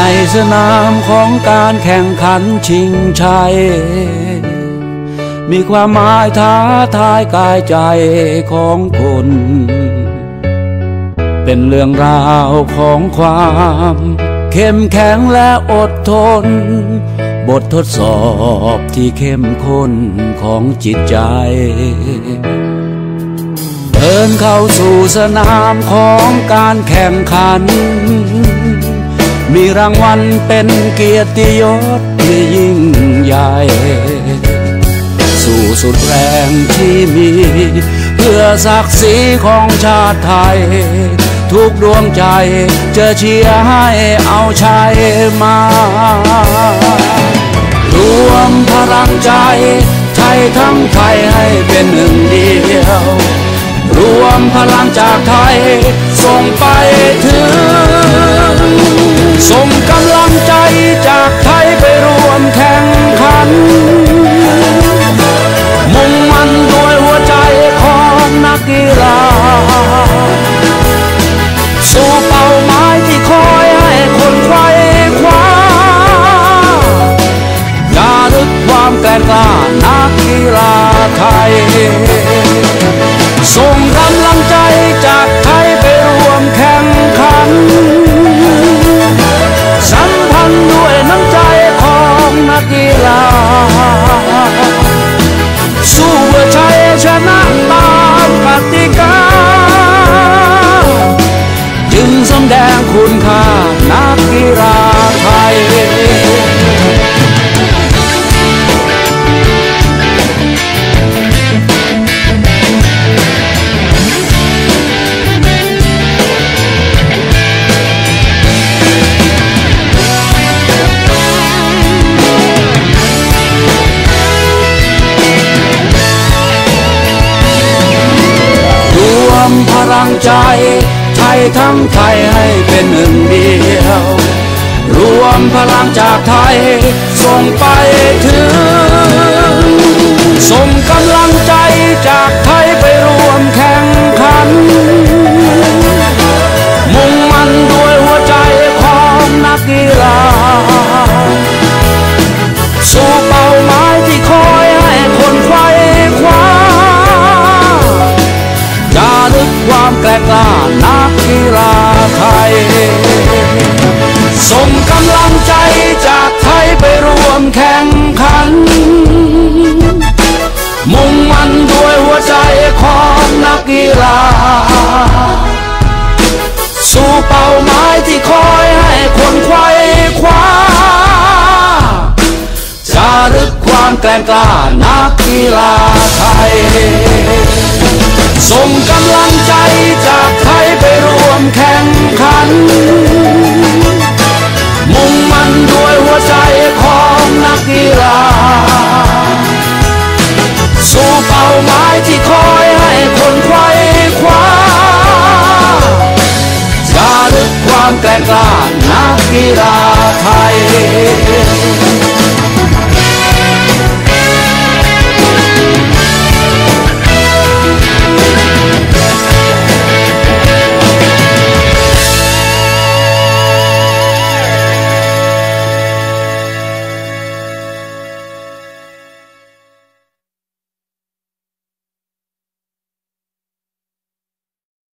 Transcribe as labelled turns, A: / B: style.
A: ในสนามของการแข่งขันชิงชัย มีความหมายท้าทายกายใจของคน เป็นเรื่องราวของความ เข้มแข็งและอดทน บททดสอบที่เข้มข้นของจิตใจเดินเข้าสู่สนามของการแข่งขัน มีรางวัลเป็นเกียรติยศที่ยิ่งใหญ่ สู่สุดแรงที่มี เพื่อศักดิ์ศรีของชาติไทย ทุกดวงใจจะเชียร์ให้เอาชัยมา รวมพลังใจ ไทยทั้งไทยให้เป็นหนึ่งเดียว รวมพลังจากไทยส่งไปถึง กกีฬาไทยรวมพลังใจ ยทั้งไทยให้เป็นหนึ่งเดียว รวมพลังจากไทยส่งไปถึง ความแกร่งกล้านักกีฬาไทย ส่งกำลังใจจากไทยไปรวมแข่งขัน มุ่งมันด้วยหัวใจของนักกีฬา สู่เป้าหมายที่คอยให้คนไขว้คว้าจารึกความแกร่งกล้านักกีฬาไทย